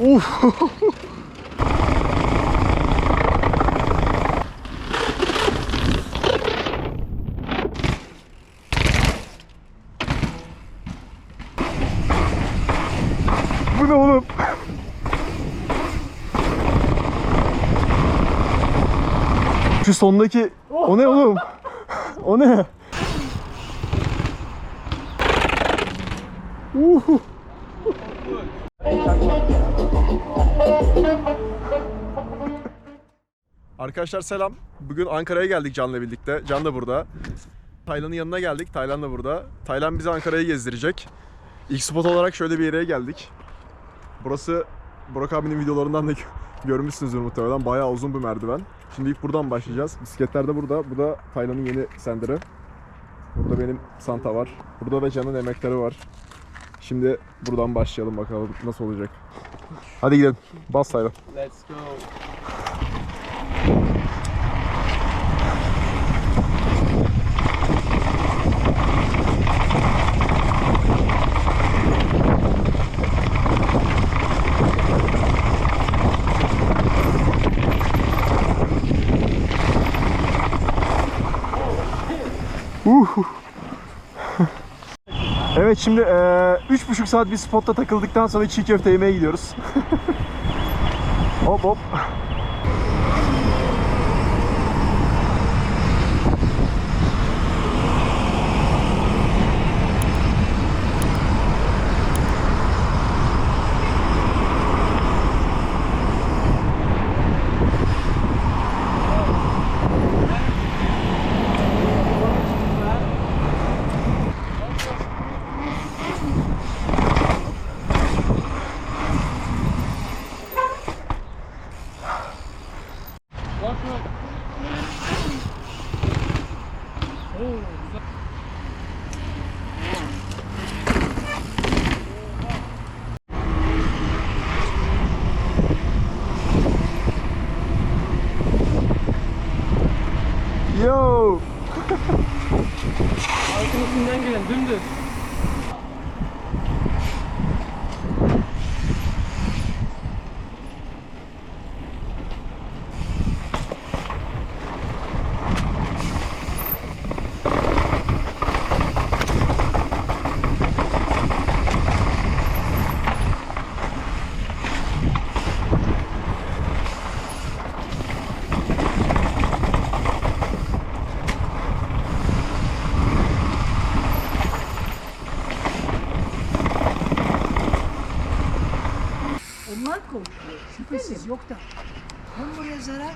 Uf. Bu ne oğlum? Şu sondaki o ne oğlum? O ne? Arkadaşlar selam. Bugün Ankara'ya geldik Can'la birlikte. Can da burada. Taylan'ın yanına geldik. Taylan da burada. Taylan bizi Ankara'yı gezdirecek. İlk spot olarak şöyle bir yere geldik. Burası Burak abinin videolarından da görmüşsünüzdür muhtemelen. Bayağı uzun bir merdiven. Şimdi ilk buradan başlayacağız. Bisikletler de burada. Bu da Taylan'ın yeni senderi. Burada benim Santa var. Burada da Can'ın emekleri var. Şimdi buradan başlayalım bakalım nasıl olacak. Hadi gidelim. Bas Taylan. Let's go. Uhu. evet şimdi üç buçuk saat bir spotta takıldıktan sonra çiğ köfte yemeye gidiyoruz. hop hop. はい! Bak bak. Oo, güzel. Yo. Arkasından gelen dümdüz. Onlar konuşuyor. Yok da. Hem buraya zarar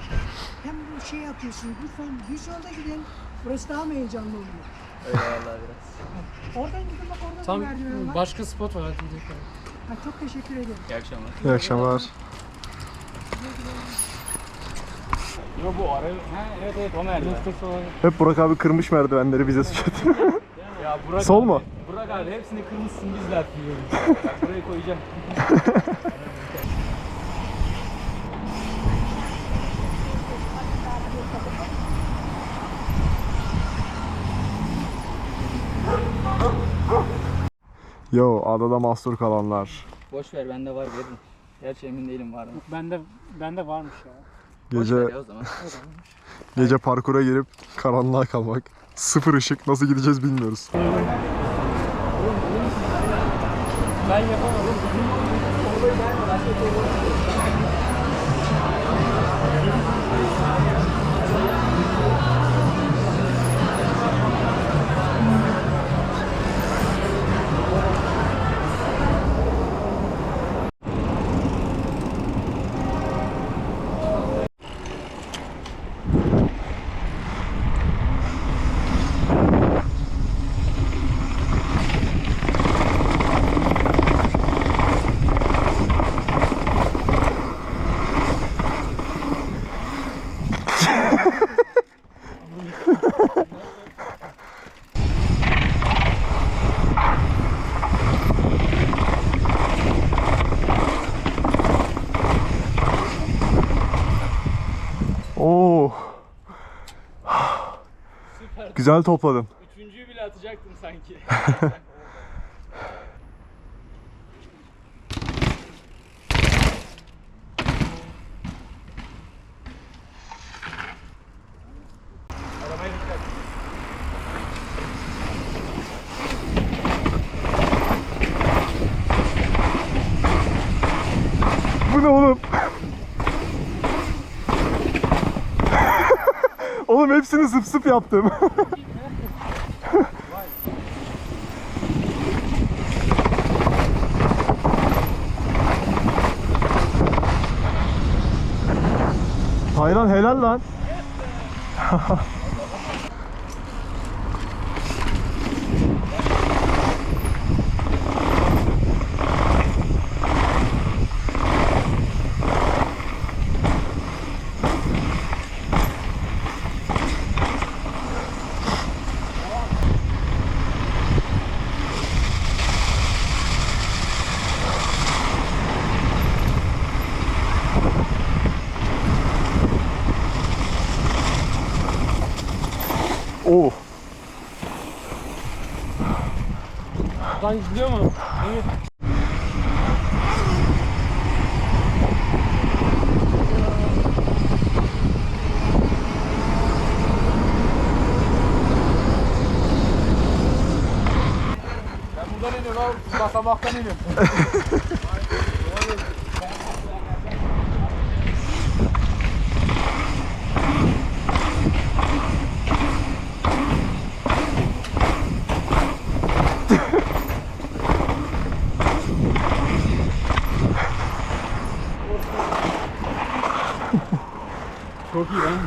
hem bu şey yapıyorsun. Lütfen düz yolda gidin. Burası daha mı heyecanlı oluyor? Öyle vallahi biraz. Oradan gidin bak orada Tam bir merdiven var. başka spot var hadi gidelim. Ha, çok teşekkür ederim. İyi akşamlar. İyi akşamlar. Yo bu ara... Ha evet evet o merdiven. Hep Burak abi kırmış merdivenleri bize suç atıyor. Ya Burak Sol abi, mu? Burak abi hepsini kırmışsın biz de atıyoruz. Bak buraya koyacağım. Yo adada mahsur kalanlar. Boş ver bende var veririm. Gerçi emin değilim var mı? Bende bende varmış ya. Gece Boş ver ya o zaman. gece parkura girip karanlığa kalmak. Sıfır ışık nasıl gideceğiz bilmiyoruz. Ben yapamadım. Oo. Güzel topladın. Üçüncüyü bile atacaktım sanki. Bu ne oğlum? Hepsini zıp zıp yaptım. Taylan helal lan. Lan gidiyor mu? Evet. Ben buradan iniyorum abi. Basamaktan iniyorum. Çok iyi lan.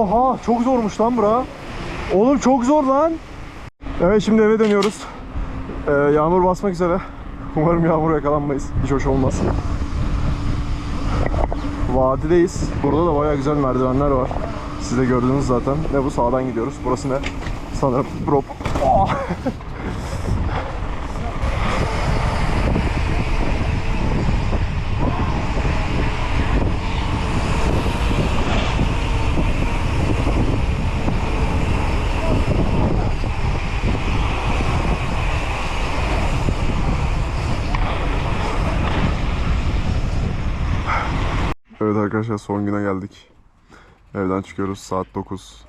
Oha çok zormuş lan bura. Oğlum çok zor lan. Evet şimdi eve dönüyoruz. Ee, yağmur basmak üzere. Umarım yağmur yakalanmayız. Hiç hoş olmaz. Vadideyiz. Burada da baya güzel merdivenler var. Siz de gördünüz zaten. Ne bu sağdan gidiyoruz. Burası ne? Sanırım prop. Oh! arkadaşlar son güne geldik. Evden çıkıyoruz saat 9.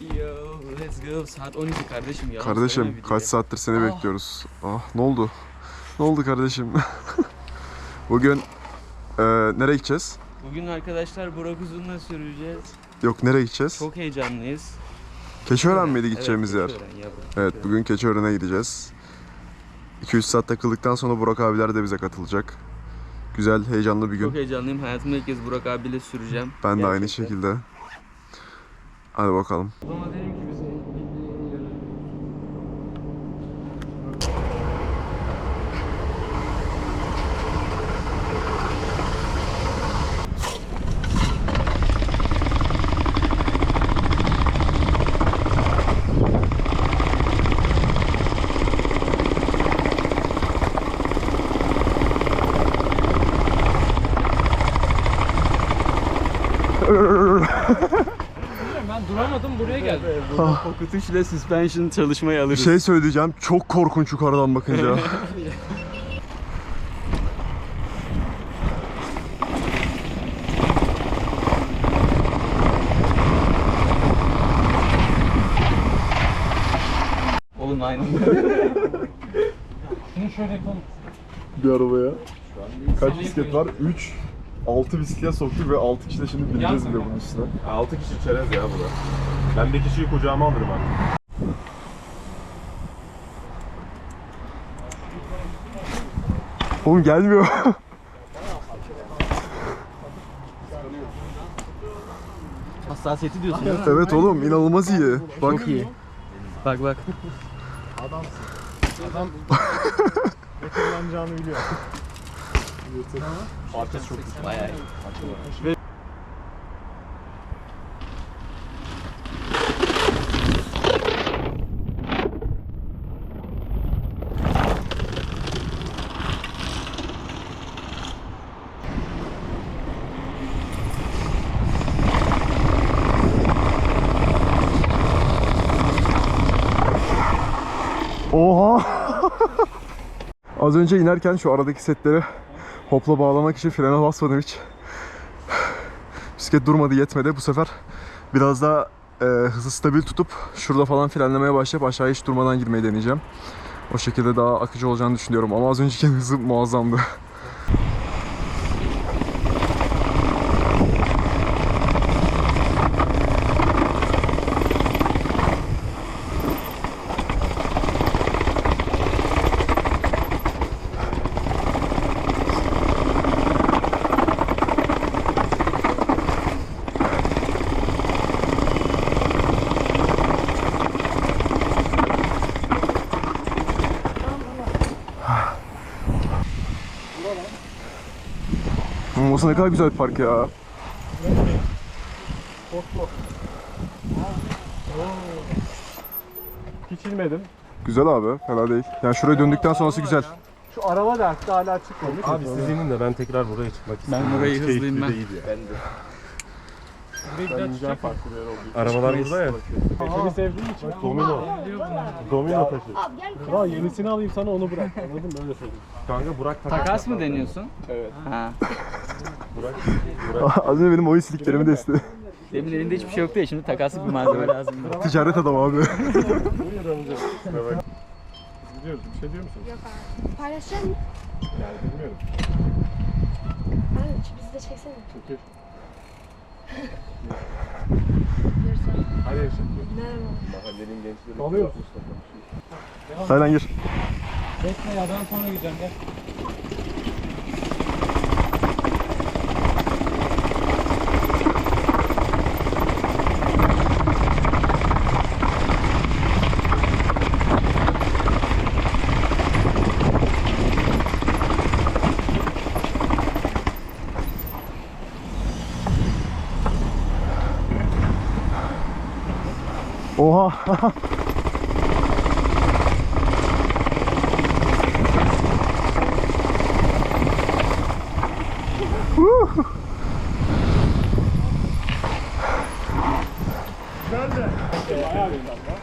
Yo, let's go. Saat 12 kardeşim ya. Kardeşim kaç saattir seni bekliyoruz. Ah ne oldu? Ne oldu kardeşim? Bugün eee, nereye gideceğiz? Bugün arkadaşlar Burak Uzun'la süreceğiz. Yok nereye gideceğiz? Çok heyecanlıyız. Keçiören miydi Evet, gideceğimiz yer? Evet bugün Keçiören'e gideceğiz. 2-3 saat takıldıktan sonra Burak abiler de bize katılacak. Güzel, heyecanlı bir Çok gün. heyecanlıyım. Hayatımda ilk kez Burak abiyle süreceğim. Ben de aynı şekilde. Hadi bakalım. O zaman dedim ki bize Ben duramadım buraya geldim. Pocket ile suspension çalışmayı Bir alırız. şey söyleyeceğim. Çok korkunç yukarıdan bakınca. Oğlum aynı. Şunu şöyle yapalım. bir arabaya. Kaç bisiklet var? 3 6 bisiklet soktuk ve 6 kişi de şimdi bineceğiz bile bunun üstüne. 6 kişi çerez ya burada. Ben bir kişiyi kucağıma alırım artık. Oğlum gelmiyor. Hassasiyeti diyorsun değil mi? evet oğlum inanılmaz iyi. Bak. Çok iyi. Bak bak. Kullanacağını biliyor. Arkası çok güzel. Bayağı iyi. Oha! Az önce inerken şu aradaki setleri hopla bağlamak için frene basmadım hiç. Bisiklet durmadı yetmedi. Bu sefer biraz daha e, hızı stabil tutup şurada falan frenlemeye başlayıp aşağıya hiç durmadan girmeyi deneyeceğim. O şekilde daha akıcı olacağını düşünüyorum ama az önceki hızı muazzamdı. Olsa ne kadar güzel bir park ya. Hiç inmedim. Güzel abi, fena değil. Yani şuraya döndükten sonrası güzel. Şu araba da hatta hala çıkmamış. Abi siz inin de ben tekrar buraya çıkmak istiyorum. Ben burayı hızlıyım keyifli ben. daha tutacak mı? Arabalar burada ya. Seni sevdiğim için. Domino. Domino taşı. Kral yenisini alayım sana onu bırak. Anladın mı? Öyle söyleyeyim. Kanka Burak taşı. Takas mı deniyorsun? Evet. Ha. Az önce benim oyun siliklerimi de istedi. Demin elinde hiçbir şey yoktu ya şimdi takaslık bir malzeme lazım. Ticaret adam abi. Gidiyoruz. Bir şey diyor musun? Yok abi. Paylaşacak mısın? Yani bilmiyorum. Abi bizi de çeksene. Çekil. Hadi yaşa. Merhaba. Mahallenin gençleri. Alıyor musun? Taylan gir. Bekle ya ben sonra gideceğim gel. Oha.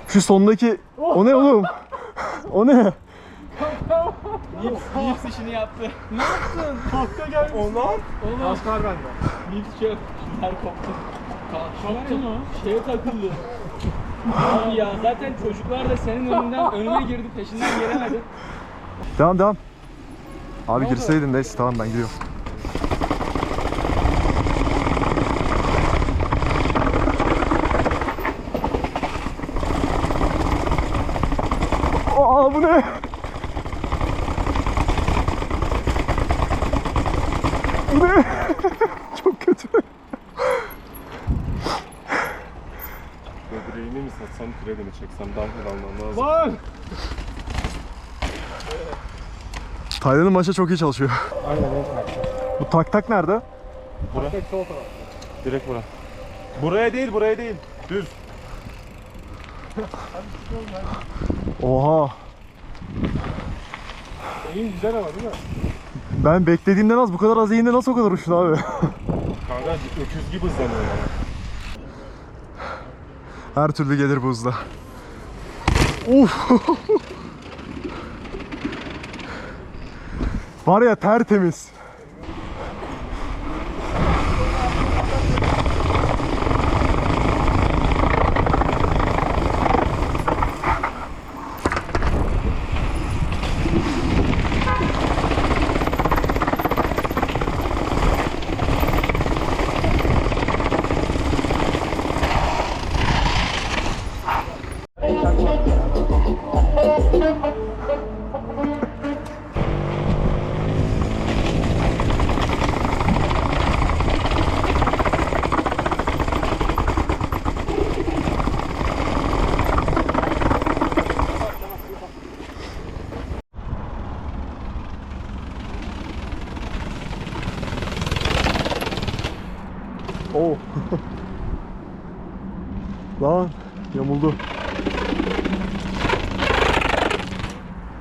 Şu sondaki o ne oğlum? O ne? Gips işini yaptı. Aslar bende. Gips şey Her koptu. Koptu mu? Şeye takıldı. Abi ya zaten çocuklar da senin önünden önüne girdi peşinden gelemedi. Devam devam. Abi girseydin neyse tamam ben gidiyorum. Aa bu ne? Bu ne? Çok kötü. Böbreğini mi satsam kredi mi çeksem daha almam lazım. Lan! Taylan'ın maşa çok iyi çalışıyor. Aynen evet. Bu tak tak nerede? Sol taraf. Direkt bura. Buraya değil buraya değil. Düz. Oha. Eğim güzel ama değil mi? Ben beklediğimden az bu kadar az eğinde nasıl o kadar uçtu abi? Kanka öküz gibi hızlanıyor ya. Her türlü gelir bu hızla. Uf. Var ya tertemiz.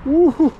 Woohoo!